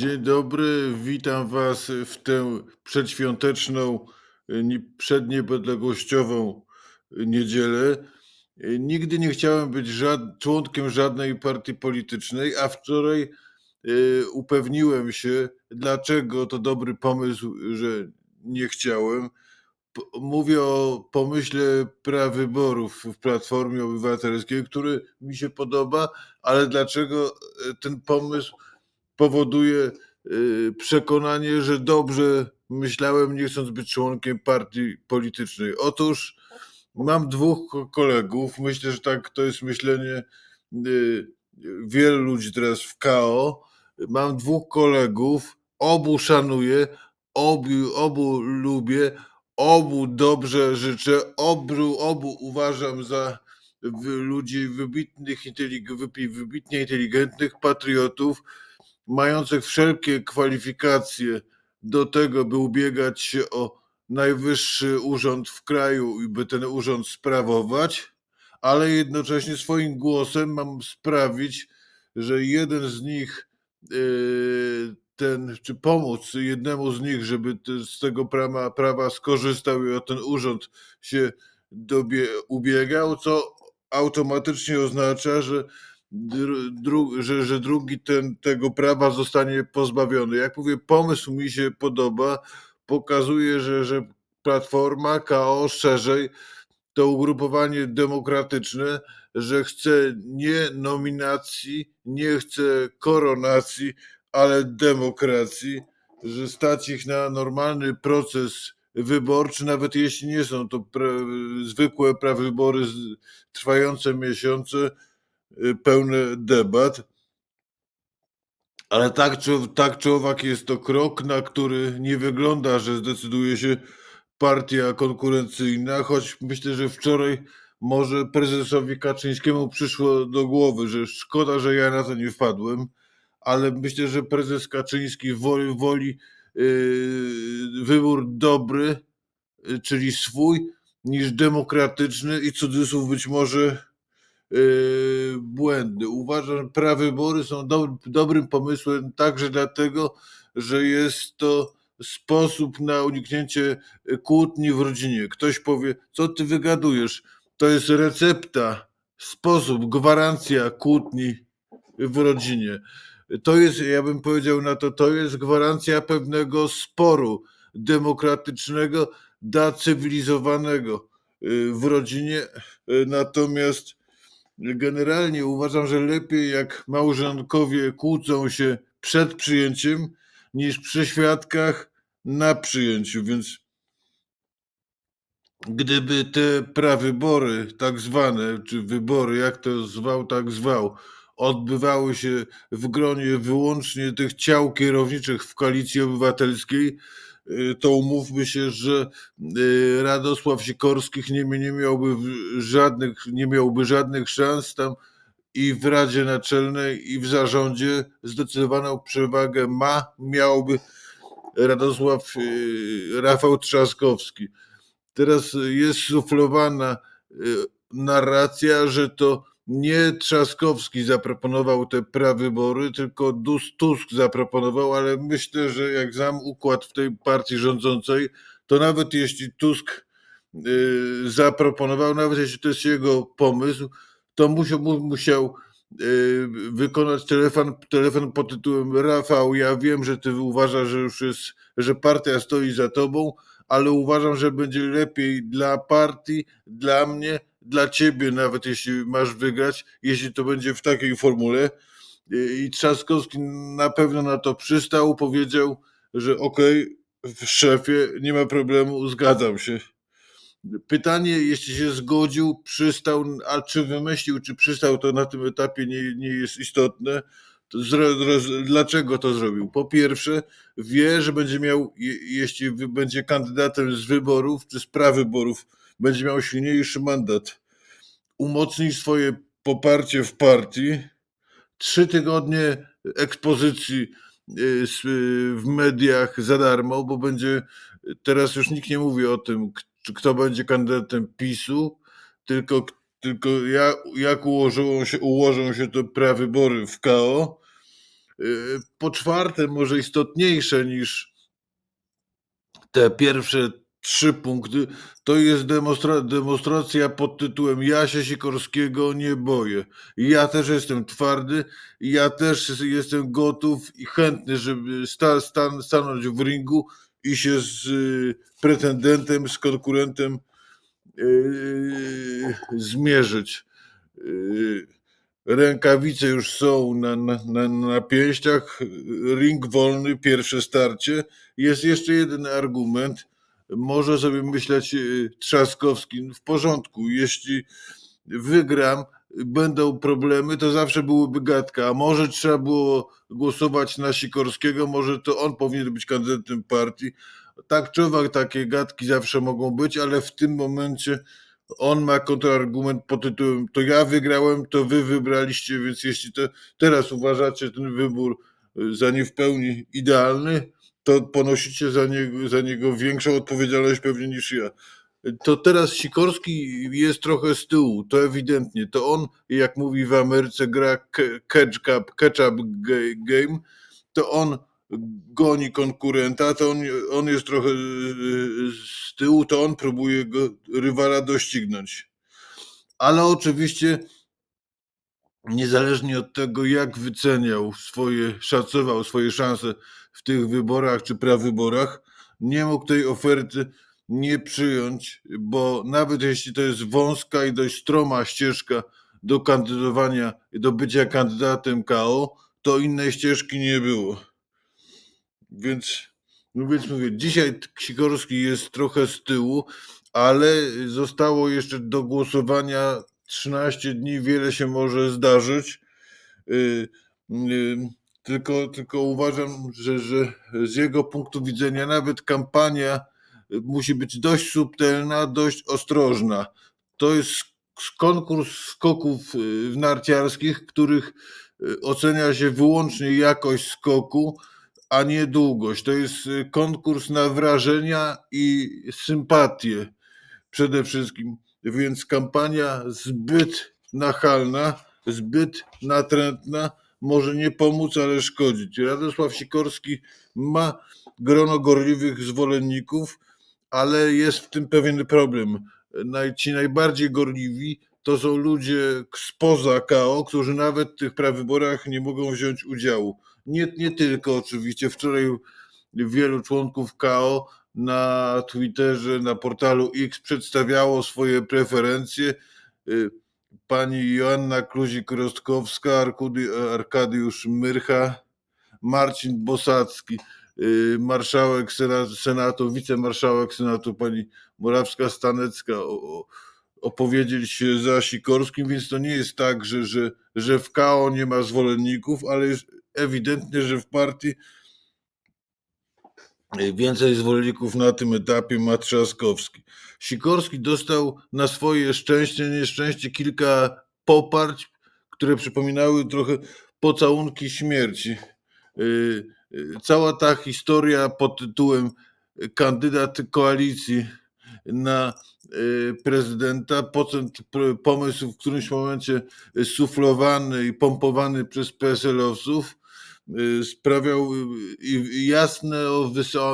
Dzień dobry, witam Was w tę przedświąteczną, y, ni- przedniepodległościową y, niedzielę. Y, Nigdy nie chciałem być żad- członkiem żadnej partii politycznej, a wczoraj upewniłem się, dlaczego to dobry pomysł, że nie chciałem. Mówię o pomyśle prawyborów w Platformie Obywatelskiej, który mi się podoba, ale dlaczego ten pomysł powoduje y, przekonanie, że dobrze myślałem, nie chcąc być członkiem partii politycznej. Otóż mam dwóch ko- kolegów. Myślę, że tak to jest myślenie y, wielu ludzi teraz w KO. Mam dwóch kolegów, obu szanuję, obu, obu lubię, obu dobrze życzę, obu, obu uważam za ludzi wybitnych, wybitnie inteligentnych patriotów, mających wszelkie kwalifikacje do tego, by ubiegać się o najwyższy urząd w kraju i by ten urząd sprawować, ale jednocześnie swoim głosem mam sprawić, że jeden z nich, yy, ten, czy pomóc jednemu z nich, żeby z tego prawa, prawa skorzystał i o ten urząd się dobie, ubiegał, co automatycznie oznacza, że dru, dru, że, że drugi ten, tego prawa zostanie pozbawiony. Jak mówię, pomysł mi się podoba, pokazuje, że, że Platforma, KO szerzej to ugrupowanie demokratyczne, że chce nie nominacji, nie chce koronacji, ale demokracji, że stać ich na normalny proces wyborczy, nawet jeśli nie są to pra- zwykłe prawybory trwające miesiące, pełne debat. Ale tak czy, tak czy owak jest to krok, na który nie wygląda, że zdecyduje się partia konkurencyjna, choć myślę, że wczoraj może prezesowi Kaczyńskiemu przyszło do głowy, że szkoda, że ja na to nie wpadłem, ale myślę, że prezes Kaczyński woli, woli yy, wybór dobry, yy, czyli swój, niż demokratyczny i cudzysłów być może yy, błędy. Uważam, że prawybory są dob- dobrym pomysłem także dlatego, że jest to sposób na uniknięcie y, kłótni w rodzinie. Ktoś powie, co ty wygadujesz? To jest recepta, sposób, gwarancja kłótni w rodzinie. To jest, ja bym powiedział na to, to jest gwarancja pewnego sporu demokratycznego, da cywilizowanego y, w rodzinie. Y, Natomiast Generalnie uważam, że lepiej jak małżonkowie kłócą się przed przyjęciem, niż przy świadkach na przyjęciu. Więc gdyby te prawybory, tak zwane, czy wybory, jak to zwał, tak zwał, odbywały się w gronie wyłącznie tych ciał kierowniczych w koalicji obywatelskiej, to umówmy się, że y, Radosław Sikorskich nie, nie miałby żadnych, nie miałby żadnych szans tam i w Radzie Naczelnej, i w zarządzie zdecydowaną przewagę ma, miałby Radosław y, Rafał Trzaskowski. Teraz jest suflowana y, narracja, że to nie Trzaskowski zaproponował te prawybory, tylko Dus- Tusk zaproponował, ale myślę, że jak znam układ w tej partii rządzącej, to nawet jeśli Tusk y, zaproponował, nawet jeśli to jest jego pomysł, to musiał, mu- musiał y, wykonać telefon, telefon pod tytułem Rafał, ja wiem, że ty uważasz, że już jest, że partia stoi za tobą, ale uważam, że będzie lepiej dla partii, dla mnie, dla ciebie, nawet jeśli masz wygrać, jeśli to będzie w takiej formule. I Trzaskowski na pewno na to przystał, powiedział, że okej, w szefie, nie ma problemu, zgadzam się. Pytanie, jeśli się zgodził, przystał, a czy wymyślił, czy przystał, to na tym etapie nie, nie jest istotne. Dlaczego to zrobił? Po pierwsze, wie, że będzie miał, je, jeśli będzie kandydatem z wyborów, czy z prawyborów, będzie miał silniejszy mandat. Umocni swoje poparcie w partii. Trzy tygodnie ekspozycji s- y, w mediach za darmo, bo będzie teraz już nikt nie mówi o tym, kto będzie kandydatem PiSu, tylko, tylko ja, jak ułożą się, ułożą się te prawybory w KO. Y, Po czwarte, może istotniejsze niż te pierwsze trzy punkty, to jest demonstra demonstracja pod tytułem „Ja się Sikorskiego nie boję”. Ja też jestem twardy, ja też jestem gotów i chętny, żeby sta stan stanąć w ringu i się z y, pretendentem, z konkurentem yy, zmierzyć. Yy, Rękawice już są na, na, na, na pięściach, ring wolny, pierwsze starcie. Jest jeszcze jeden argument. Może sobie myśleć yy, Trzaskowski, w porządku, jeśli wygram, będą problemy, to zawsze byłyby gadka. A może trzeba było głosować na Sikorskiego, może to on powinien być kandydatem partii. Tak czy owak, takie gadki zawsze mogą być, ale w tym momencie on ma kontrargument pod tytułem to ja wygrałem, to wy wybraliście, więc jeśli to teraz uważacie ten wybór y, za nie w pełni idealny, to ponosicie za niego, za niego większą odpowiedzialność pewnie niż ja. To teraz Sikorski jest trochę z tyłu, to ewidentnie. To on, jak mówi w Ameryce, gra ke- ketchup, ketchup ga- game, to on goni konkurenta, to on, on jest trochę y, z tyłu, to on próbuje go, rywala doścignąć. Ale oczywiście niezależnie od tego, jak wyceniał swoje, szacował swoje szanse w tych wyborach czy prawyborach, nie mógł tej oferty nie przyjąć, bo nawet jeśli to jest wąska i dość stroma ścieżka do kandydowania, do bycia kandydatem KO, to innej ścieżki nie było. Więc, no więc mówię, dzisiaj Sikorski jest trochę z tyłu, ale zostało jeszcze do głosowania 13 dni, wiele się może zdarzyć. Y, y, Tylko, tylko uważam, że, że z jego punktu widzenia nawet kampania y, musi być dość subtelna, dość ostrożna. To jest konkurs skoków y, narciarskich, których y, ocenia się wyłącznie jakość skoku, a nie długość. To jest konkurs na wrażenia i sympatię przede wszystkim. Więc kampania zbyt nachalna, zbyt natrętna może nie pomóc, ale szkodzić. Radosław Sikorski ma grono gorliwych zwolenników, ale jest w tym pewien problem. Ci najbardziej gorliwi to są ludzie spoza KO, którzy nawet w tych prawyborach nie mogą wziąć udziału. Nie, nie tylko oczywiście. Wczoraj wielu członków KO na Twitterze, na portalu X przedstawiało swoje preferencje. Pani Joanna Kluzik-Rostkowska, Arkadiusz Myrcha, Marcin Bosacki, y, marszałek Senatu, wicemarszałek Senatu pani Morawska-Stanecka opowiedzieli się za Sikorskim, więc to nie jest tak, że, że, że w KO nie ma zwolenników, ale jest ewidentnie, że w partii Więcej zwolenników na tym etapie ma Trzaskowski. Sikorski dostał na swoje szczęście, nieszczęście kilka poparć, które przypominały trochę pocałunki śmierci. Yy, yy, Cała ta historia pod tytułem kandydat koalicji na prezydenta, pomysł w którymś momencie suflowany i pompowany przez PSL-owców, y, sprawiał y, i i jasne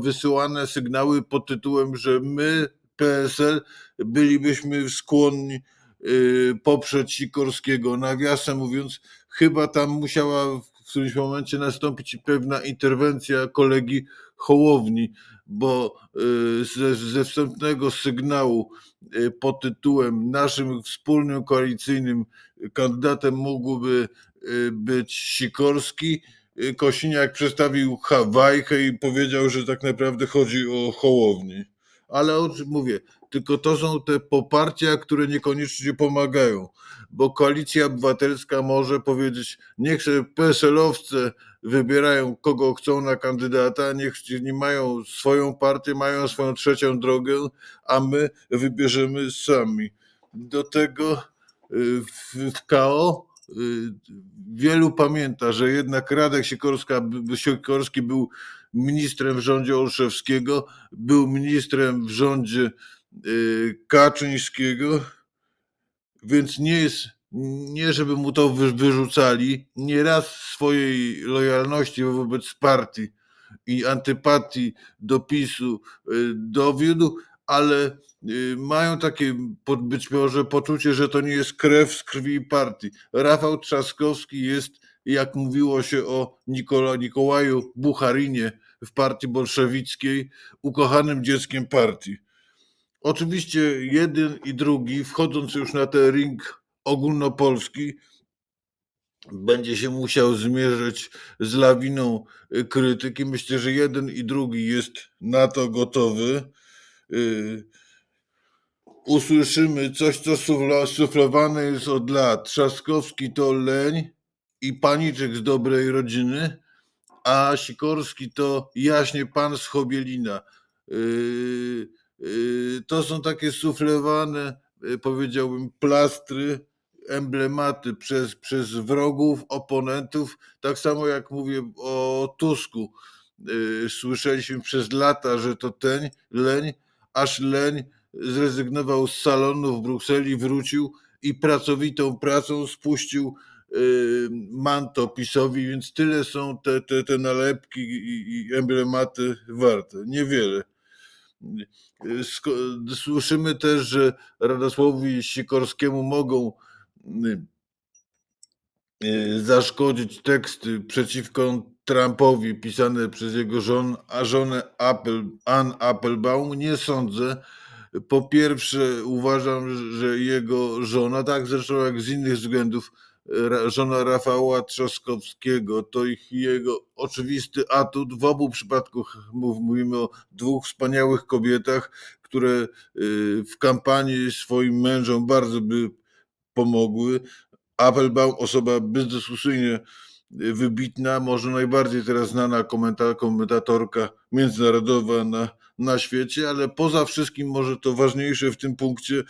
wysyłane sygnały pod tytułem, że my, PSL, bylibyśmy skłonni y, poprzeć Sikorskiego. Nawiasem mówiąc, chyba tam musiała w którymś momencie nastąpić pewna interwencja kolegi Hołowni, bo y, ze, ze wstępnego sygnału y, pod tytułem naszym wspólnym koalicyjnym kandydatem mógłby y, być Sikorski, y, Kosiniak przedstawił Hawajkę i powiedział, że tak naprawdę chodzi o Hołowni. Ale o czym mówię? Tylko to są te poparcia, które niekoniecznie pomagają, bo koalicja obywatelska może powiedzieć, niech sobie PSL-owcy wybierają kogo chcą na kandydata, niech nie mają swoją partię, mają swoją trzecią drogę, a my wybierzemy sami. Do tego y, w, KO y, wielu pamięta, że jednak Radek Sikorska, Sikorski był ministrem w rządzie Olszewskiego, był ministrem w rządzie y, Kaczyńskiego, więc nie jest Nie żeby mu to wy wyrzucali, nieraz swojej lojalności wobec partii i antypatii do PiS-u, y, dowiódł, ale, y, mają takie być może poczucie, że to nie jest krew z krwi partii. Rafał Trzaskowski jest, jak mówiło się o Nikola Nikołaju Bucharinie w partii bolszewickiej, ukochanym dzieckiem partii. Oczywiście jeden i drugi, wchodząc już na ten ring ogólnopolski, będzie się musiał zmierzyć z lawiną, krytyki. Myślę, że jeden i drugi jest na to gotowy. Y, usłyszymy coś, co suflowane jest od lat. Trzaskowski to leń i paniczek z dobrej rodziny, a Sikorski to jaśnie pan z Chobielina. Yy, yy, to są takie suflowane, powiedziałbym, plastry, emblematy przez, przez wrogów, oponentów, tak samo jak mówię o Tusku. Słyszeliśmy przez lata, że to ten leń, aż leń zrezygnował z salonu w Brukseli, wrócił i pracowitą pracą spuścił yy, manto PiSowi, więc tyle są te, te, te nalepki i, emblematy warte. Niewiele. Słyszymy też, że Radosławowi Sikorskiemu mogą yy, yy, zaszkodzić teksty przeciwko Trumpowi pisane przez jego żon, a żonę Apple, Ann Applebaum. Nie sądzę. Po pierwsze, uważam, że jego żona, tak zresztą jak z innych względów, żona Rafała Trzaskowskiego, to ich jego oczywisty atut. W obu przypadkach mów- mówimy o dwóch wspaniałych kobietach, które y, w kampanii swoim mężom bardzo by pomogły. Applebaum, osoba bezdyskusyjnie wybitna, może najbardziej teraz znana komenta- komentatorka międzynarodowa na, na świecie, ale poza wszystkim może to ważniejsze w tym punkcie,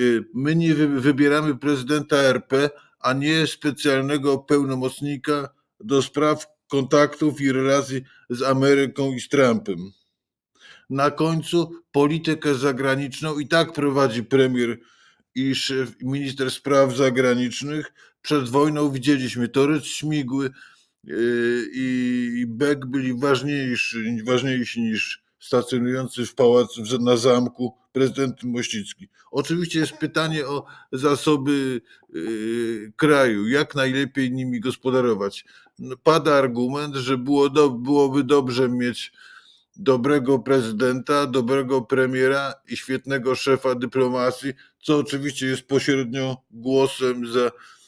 y, my nie wy- wybieramy prezydenta RP, a nie specjalnego pełnomocnika do spraw kontaktów i relacji z Ameryką i z Trumpem. Na końcu politykę zagraniczną i tak prowadzi premier i szef, minister spraw zagranicznych. Przed wojną widzieliśmy Torys Śmigły yy, i Beck byli ważniejsi, ważniejsi niż stacjonujący w pałacu na zamku prezydent Mościcki. Oczywiście jest pytanie o zasoby yy, kraju, jak najlepiej nimi gospodarować. No, Pada argument, że było do, byłoby dobrze mieć dobrego prezydenta, dobrego premiera i świetnego szefa dyplomacji, co oczywiście jest pośrednio głosem za y,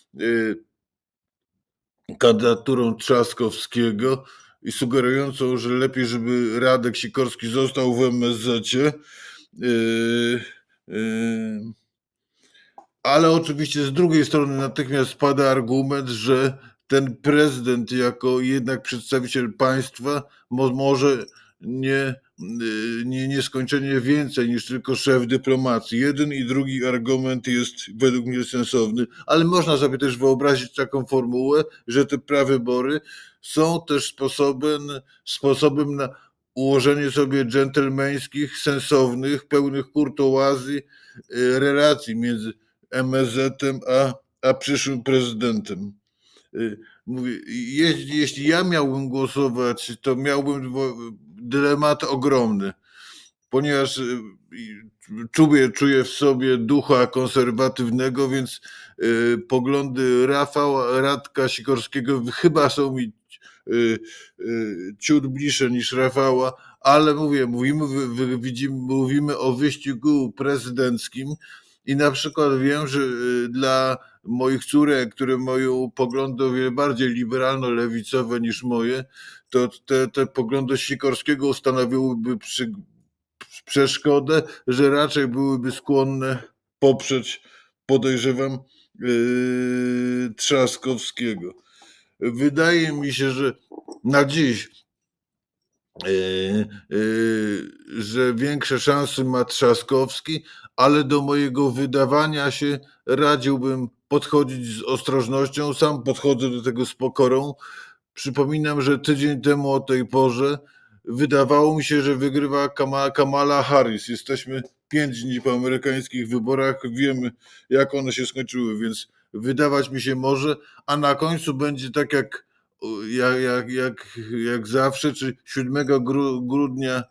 kandydaturą Trzaskowskiego i sugerującą, że lepiej, żeby Radek Sikorski został w MSZ. Y, y, ale oczywiście z drugiej strony natychmiast pada argument, że ten prezydent jako jednak przedstawiciel państwa mo- może nie, y, nie nieskończenie więcej niż tylko szef dyplomacji. Jeden i drugi argument jest według mnie sensowny, ale można sobie też wyobrazić taką formułę, że te prawybory są też sposobem, sposobem na ułożenie sobie dżentelmeńskich, sensownych, pełnych kurtuazji y, relacji między MSZ-em a, a przyszłym prezydentem. Y, Mówię, jeśli, jeśli ja miałbym głosować, to miałbym dylemat ogromny, ponieważ y, czuję, czuję w sobie ducha konserwatywnego, więc y, poglądy Rafała Radka Sikorskiego chyba są mi y, ciut bliższe niż Rafała, ale mówię, mówimy, widzimy, mówimy o wyścigu prezydenckim i na przykład wiem, że dla moich córek, które mają poglądy o wiele bardziej liberalno-lewicowe niż moje, to te, te poglądy Sikorskiego stanowiłyby przy, przeszkodę, że raczej byłyby skłonne poprzeć, podejrzewam, yy, Trzaskowskiego. Wydaje mi się, że na dziś, yy, yy, że większe szanse ma Trzaskowski, ale do mojego wydawania się radziłbym podchodzić z ostrożnością. Sam podchodzę do tego z pokorą. Przypominam, że tydzień temu o tej porze wydawało mi się, że wygrywa Kama- Kamala Harris. Jesteśmy pięć dni po amerykańskich wyborach, wiemy jak one się skończyły, więc wydawać mi się może, a na końcu będzie tak jak, jak, jak, jak, jak zawsze, czy 7 gru, grudnia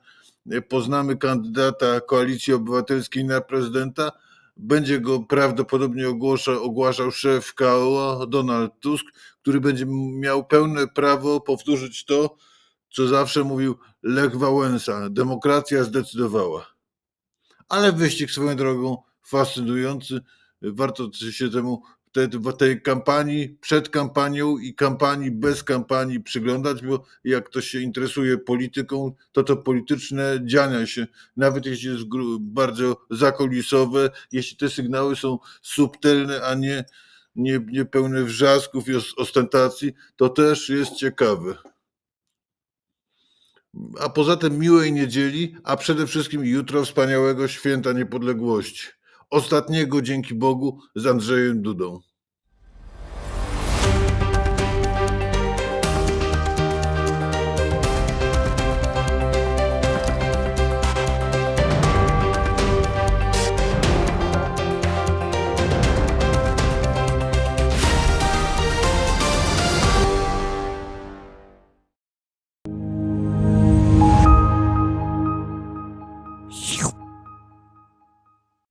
poznamy kandydata Koalicji Obywatelskiej na prezydenta, będzie go prawdopodobnie ogłasza, ogłaszał szef KO Donald Tusk, który będzie miał pełne prawo powtórzyć to, co zawsze mówił Lech Wałęsa. Demokracja zdecydowała. Ale wyścig swoją drogą fascynujący. Warto się temu te, tej kampanii, przed kampanią i kampanii bez kampanii przyglądać, bo jak ktoś się interesuje polityką, to to polityczne dziania się, nawet jeśli jest bardzo zakulisowe, jeśli te sygnały są subtelne, a nie, nie, nie pełne wrzasków i os- ostentacji, to też jest ciekawe. A poza tym miłej niedzieli, a przede wszystkim jutro wspaniałego święta niepodległości. Ostatniego dzięki Bogu z Andrzejem Dudą.